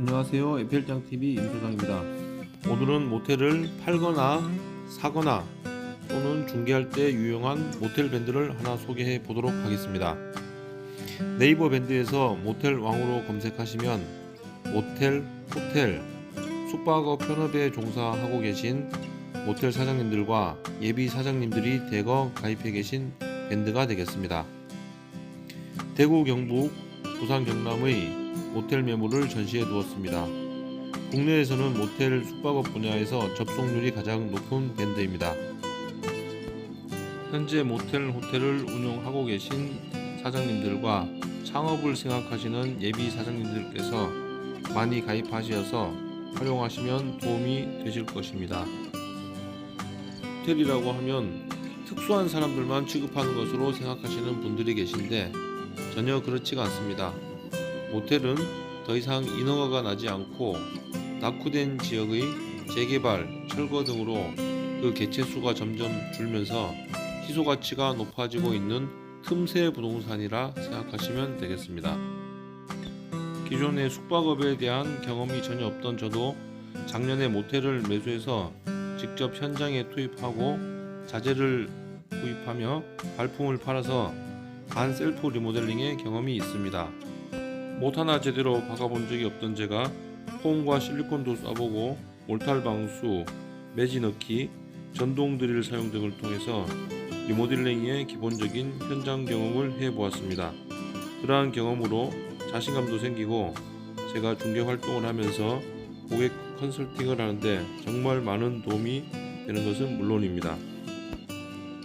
안녕하세요. 에펠장TV 임소장입니다. 오늘은 모텔을 팔거나 사거나 또는 중개할 때 유용한 모텔 밴드를 하나 소개해 보도록 하겠습니다. 네이버 밴드에서 모텔 왕으로 검색하시면 모텔, 호텔, 숙박업 편업에 종사하고 계신 모텔 사장님들과 예비 사장님들이 대거 가입해 계신 밴드가 되겠습니다. 대구, 경북, 부산, 경남의 모텔 매물을 전시해 두었습니다. 국내에서는 모텔 숙박업 분야에서 접속률이 가장 높은 밴드입니다. 현재 모텔 호텔을 운영하고 계신 사장님들과 창업을 생각하시는 예비 사장님들께서 많이 가입하셔서 활용하시면 도움이 되실 것입니다. 호텔이라고 하면 특수한 사람들만 취급하는 것으로 생각하시는 분들이 계신데 전혀 그렇지가 않습니다. 모텔은 더 이상 인허가가 나지 않고 낙후된 지역의 재개발, 철거 등으로 그 개체 수가 점점 줄면서 희소 가치가 높아지고 있는 틈새 부동산이라 생각하시면 되겠습니다. 기존의 숙박업에 대한 경험이 전혀 없던 저도 작년에 모텔을 매수해서 직접 현장에 투입하고 자재를 구입하며 발품을 팔아서 반 셀프 리모델링의 경험이 있습니다. 못 하나 제대로 박아본 적이 없던 제가 폼과 실리콘도 쏴보고 몰탈 방수, 매지 넣기, 전동 드릴 사용 등을 통해서 리모델링의 기본적인 현장 경험을 해보았습니다. 그러한 경험으로 자신감도 생기고 제가 중개 활동을 하면서 고객 컨설팅을 하는데 정말 많은 도움이 되는 것은 물론입니다.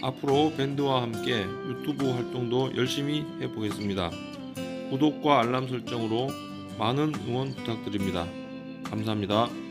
앞으로 밴드와 함께 유튜브 활동도 열심히 해보겠습니다. 구독과 알람 설정으로 많은 응원 부탁드립니다. 감사합니다.